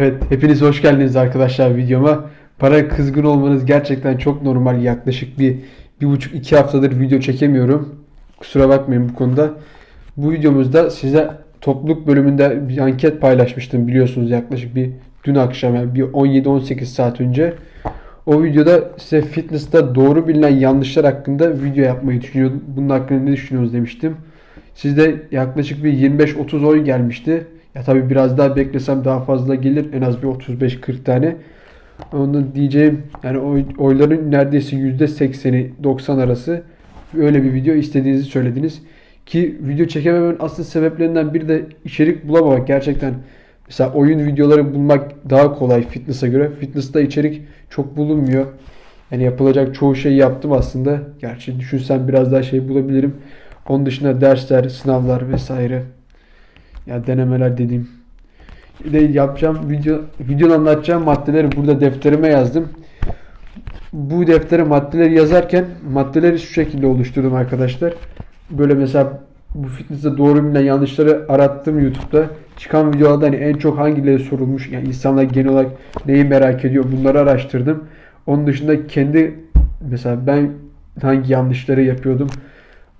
Evet, hepiniz hoş geldiniz arkadaşlar videoma. Para kızgın olmanız gerçekten çok normal. Yaklaşık bir, bir buçuk iki haftadır video çekemiyorum. Kusura bakmayın bu konuda. Bu videomuzda size topluluk bölümünde bir anket paylaşmıştım biliyorsunuz yaklaşık bir dün akşam yani bir 17-18 saat önce. O videoda size fitness'ta doğru bilinen yanlışlar hakkında video yapmayı düşünüyordum. Bunun hakkında ne düşünüyorsunuz demiştim. Sizde yaklaşık bir 25-30 oy gelmişti. Ya tabii biraz daha beklesem daha fazla gelir. En az bir 35-40 tane. Onu diyeceğim yani oy, oyların neredeyse %80'i 90 arası öyle bir video istediğinizi söylediniz. Ki video çekemememin asıl sebeplerinden biri de içerik bulamamak. Gerçekten mesela oyun videoları bulmak daha kolay fitness'a göre. Fitness'ta içerik çok bulunmuyor. Yani yapılacak çoğu şeyi yaptım aslında. Gerçi düşünsem biraz daha şey bulabilirim. Onun dışında dersler, sınavlar vesaire. Ya denemeler dediğim. Bir de yapacağım video videoda anlatacağım maddeleri burada defterime yazdım. Bu deftere maddeleri yazarken maddeleri şu şekilde oluşturdum arkadaşlar. Böyle mesela bu fitness'te doğru bilinen yanlışları arattım YouTube'da. Çıkan videolarda hani en çok hangileri sorulmuş yani insanlar genel olarak neyi merak ediyor bunları araştırdım. Onun dışında kendi mesela ben hangi yanlışları yapıyordum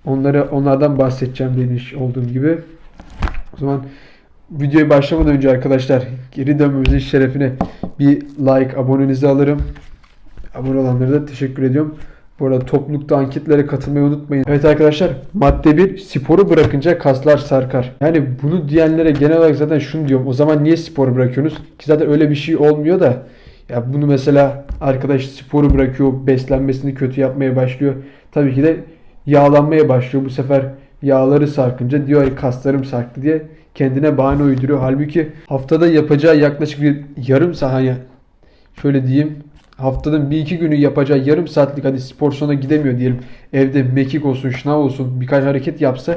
onları onlardan bahsedeceğim demiş olduğum gibi. O zaman videoya başlamadan önce arkadaşlar geri dönmemizin şerefine bir like, abonenizi alırım. Abone olanlara da teşekkür ediyorum. Bu arada toplulukta anketlere katılmayı unutmayın. Evet arkadaşlar madde 1 sporu bırakınca kaslar sarkar. Yani bunu diyenlere genel olarak zaten şunu diyorum. O zaman niye sporu bırakıyorsunuz? Ki zaten öyle bir şey olmuyor da. Ya bunu mesela arkadaş sporu bırakıyor, beslenmesini kötü yapmaya başlıyor. Tabii ki de yağlanmaya başlıyor. Bu sefer yağları sarkınca diyor "Ay, kaslarım sarktı diye kendine bahane uyduruyor. Halbuki haftada yapacağı yaklaşık bir yarım saat hani şöyle diyeyim haftanın bir iki günü yapacağı yarım saatlik hadi spor salonuna gidemiyor diyelim. Evde mekik olsun, şınav olsun birkaç hareket yapsa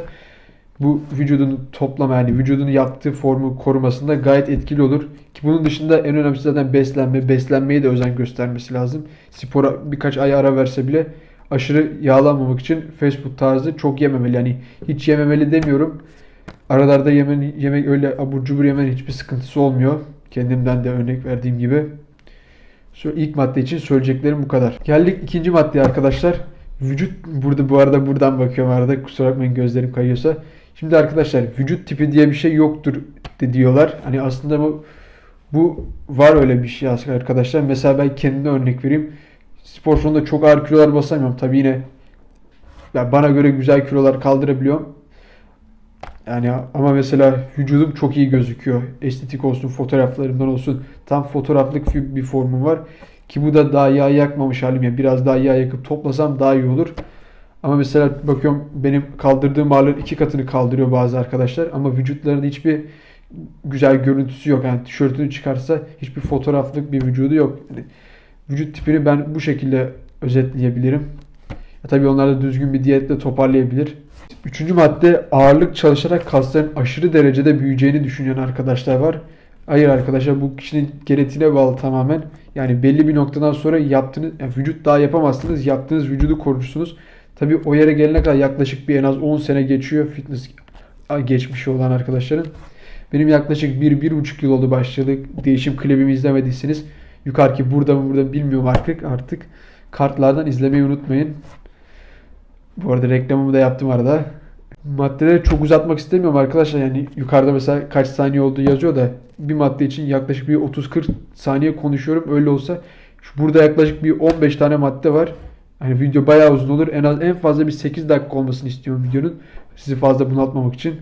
bu vücudunu toplama yani vücudunu yaptığı formu korumasında gayet etkili olur. Ki bunun dışında en önemlisi zaten beslenme. Beslenmeye de özen göstermesi lazım. Spora birkaç ay ara verse bile aşırı yağlanmamak için fast food tarzı çok yememeli. Yani hiç yememeli demiyorum. Aralarda yemen, yemek öyle abur cubur yemen hiçbir sıkıntısı olmuyor. Kendimden de örnek verdiğim gibi. İlk madde için söyleyeceklerim bu kadar. Geldik ikinci maddeye arkadaşlar. Vücut burada bu arada buradan bakıyorum arada kusura bakmayın gözlerim kayıyorsa. Şimdi arkadaşlar vücut tipi diye bir şey yoktur de diyorlar. Hani aslında bu bu var öyle bir şey arkadaşlar. Mesela ben kendime örnek vereyim. Spor salonunda çok ağır kilolar basamıyorum. Tabii yine ya bana göre güzel kilolar kaldırabiliyorum. Yani ama mesela vücudum çok iyi gözüküyor. Estetik olsun, fotoğraflarımdan olsun. Tam fotoğraflık bir formum var. Ki bu da daha yağ yakmamış halim ya. Biraz daha yağ yakıp toplasam daha iyi olur. Ama mesela bakıyorum benim kaldırdığım ağırlığın iki katını kaldırıyor bazı arkadaşlar. Ama vücutlarının hiçbir güzel görüntüsü yok. Yani tişörtünü çıkarsa hiçbir fotoğraflık bir vücudu yok. Yani vücut tipini ben bu şekilde özetleyebilirim. Ya tabii onlar da düzgün bir diyetle toparlayabilir. Üçüncü madde ağırlık çalışarak kasların aşırı derecede büyüyeceğini düşünen arkadaşlar var. Hayır arkadaşlar bu kişinin genetiğine bağlı tamamen. Yani belli bir noktadan sonra yaptığınız yani vücut daha yapamazsınız. Yaptığınız vücudu korursunuz. Tabii o yere gelene kadar yaklaşık bir en az 10 sene geçiyor fitness geçmişi olan arkadaşların. Benim yaklaşık 1-1,5 yıl oldu başladık. Değişim klibimi izlemediyseniz yukarıki burada mı burada mı bilmiyorum artık. Artık kartlardan izlemeyi unutmayın. Bu arada reklamımı da yaptım arada. Maddeleri çok uzatmak istemiyorum arkadaşlar. Yani yukarıda mesela kaç saniye olduğu yazıyor da bir madde için yaklaşık bir 30-40 saniye konuşuyorum. Öyle olsa şu burada yaklaşık bir 15 tane madde var. Hani video bayağı uzun olur. En az en fazla bir 8 dakika olmasını istiyorum videonun. Sizi fazla bunaltmamak için.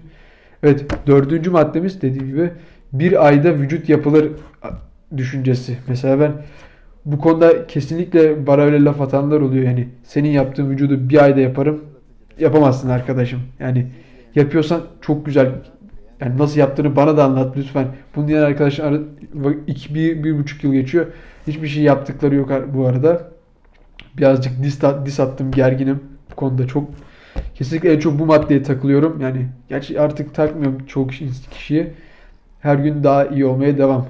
Evet dördüncü maddemiz dediğim gibi bir ayda vücut yapılır düşüncesi. Mesela ben bu konuda kesinlikle bana öyle laf atanlar oluyor. Yani senin yaptığın vücudu bir ayda yaparım. Yapamazsın arkadaşım. Yani yapıyorsan çok güzel. Yani nasıl yaptığını bana da anlat lütfen. Bunu diyen arkadaşlar iki, bir, bir buçuk yıl geçiyor. Hiçbir şey yaptıkları yok bu arada. Birazcık dis, dis attım gerginim. Bu konuda çok kesinlikle en çok bu maddeye takılıyorum. Yani gerçi artık takmıyorum çok kişiye. Her gün daha iyi olmaya devam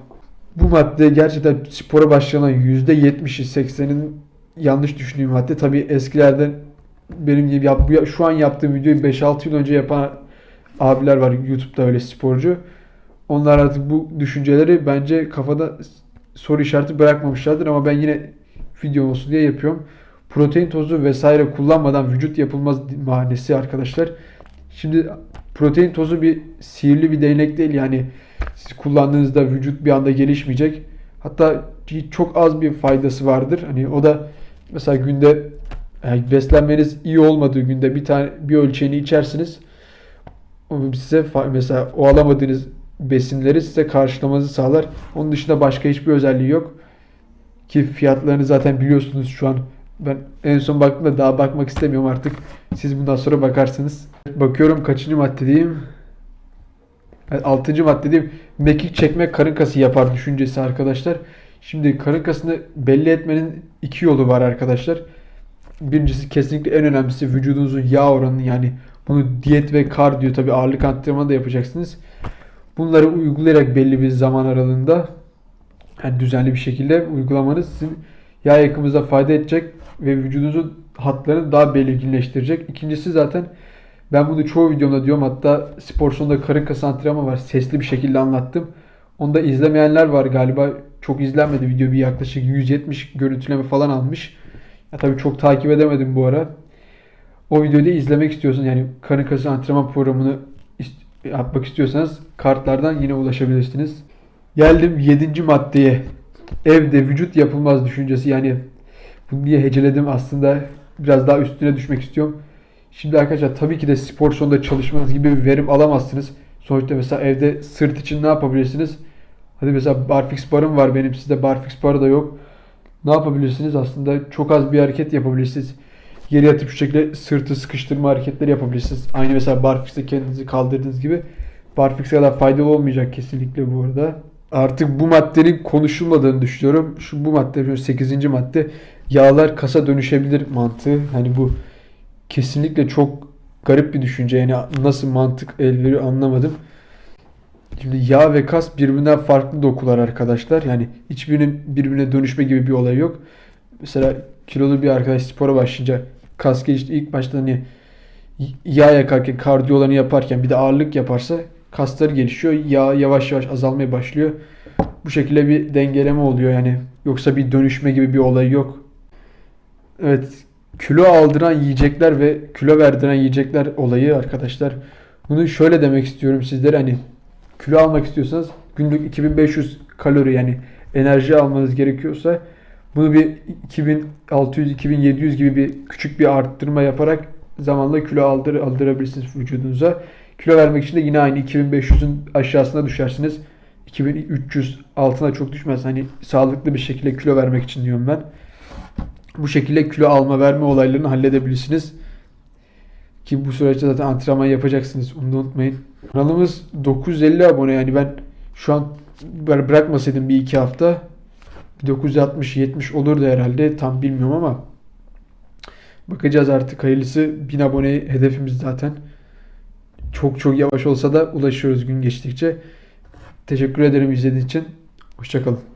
bu madde gerçekten spora başlayan %70'i 80'in yanlış düşündüğüm madde. Tabii eskilerden benim gibi yap, şu an yaptığım videoyu 5-6 yıl önce yapan abiler var YouTube'da öyle sporcu. Onlar artık bu düşünceleri bence kafada soru işareti bırakmamışlardır ama ben yine video olsun diye yapıyorum. Protein tozu vesaire kullanmadan vücut yapılmaz manesi arkadaşlar. Şimdi protein tozu bir sihirli bir değnek değil yani siz kullandığınızda vücut bir anda gelişmeyecek. Hatta çok az bir faydası vardır. Hani o da mesela günde yani beslenmeniz iyi olmadığı günde bir tane bir ölçeğini içersiniz. Size mesela o alamadığınız besinleri size karşılamanızı sağlar. Onun dışında başka hiçbir özelliği yok. Ki fiyatlarını zaten biliyorsunuz şu an. Ben en son baktığımda daha bakmak istemiyorum artık. Siz bundan sonra bakarsınız. Bakıyorum kaçıncı maddedeyim. Evet, altıncı maddedeyim. Mekik çekmek karın kası yapar düşüncesi arkadaşlar. Şimdi karın kasını belli etmenin iki yolu var arkadaşlar. Birincisi kesinlikle en önemlisi vücudunuzun yağ oranı yani bunu diyet ve kardiyo tabi ağırlık antrenmanı da yapacaksınız. Bunları uygulayarak belli bir zaman aralığında yani düzenli bir şekilde uygulamanız sizin yağ yakımınıza fayda edecek ve vücudunuzun hatlarını daha belirginleştirecek. İkincisi zaten ben bunu çoğu videomda diyorum hatta spor sonunda karın kası antrenmanı var. Sesli bir şekilde anlattım. Onu da izlemeyenler var galiba. Çok izlenmedi video bir yaklaşık 170 görüntüleme falan almış. Ya tabii çok takip edemedim bu ara. O videoyu da izlemek istiyorsan yani karın kası antrenman programını yapmak istiyorsanız kartlardan yine ulaşabilirsiniz. Geldim 7. maddeye. Evde vücut yapılmaz düşüncesi yani bunu diye heceledim aslında biraz daha üstüne düşmek istiyorum. Şimdi arkadaşlar tabii ki de spor sonunda çalışmanız gibi bir verim alamazsınız. Sonuçta mesela evde sırt için ne yapabilirsiniz? Hadi mesela barfix barım var benim sizde barfix barı da yok. Ne yapabilirsiniz? Aslında çok az bir hareket yapabilirsiniz. Geri yatıp şu şekilde sırtı sıkıştırma hareketleri yapabilirsiniz. Aynı mesela barfix'te kendinizi kaldırdığınız gibi. Barfix kadar faydalı olmayacak kesinlikle bu arada. Artık bu maddenin konuşulmadığını düşünüyorum. Şu bu madde 8. madde yağlar kasa dönüşebilir mantığı. Hani bu kesinlikle çok garip bir düşünce. Yani nasıl mantık el veriyor anlamadım. Şimdi yağ ve kas birbirinden farklı dokular arkadaşlar. Yani hiçbirinin birbirine dönüşme gibi bir olay yok. Mesela kilolu bir arkadaş spora başlayınca kas gelişti ilk başta hani yağ yakarken kardiyolarını yaparken bir de ağırlık yaparsa kasları gelişiyor. Yağ yavaş yavaş azalmaya başlıyor. Bu şekilde bir dengeleme oluyor yani. Yoksa bir dönüşme gibi bir olay yok. Evet kilo aldıran yiyecekler ve kilo verdiren yiyecekler olayı arkadaşlar. Bunu şöyle demek istiyorum sizlere hani kilo almak istiyorsanız günlük 2500 kalori yani enerji almanız gerekiyorsa bunu bir 2600-2700 gibi bir küçük bir arttırma yaparak zamanla kilo aldır, aldırabilirsiniz vücudunuza. Kilo vermek için de yine aynı 2500'ün aşağısına düşersiniz. 2300 altına çok düşmez. Hani sağlıklı bir şekilde kilo vermek için diyorum ben. Bu şekilde kilo alma verme olaylarını halledebilirsiniz. Ki bu süreçte zaten antrenman yapacaksınız. Onu da unutmayın. Kanalımız 950 abone yani ben şu an bırakmasaydım bir iki hafta 960-70 olurdu herhalde tam bilmiyorum ama bakacağız artık hayırlısı 1000 abone hedefimiz zaten. Çok çok yavaş olsa da ulaşıyoruz gün geçtikçe. Teşekkür ederim izlediğiniz için. Hoşçakalın.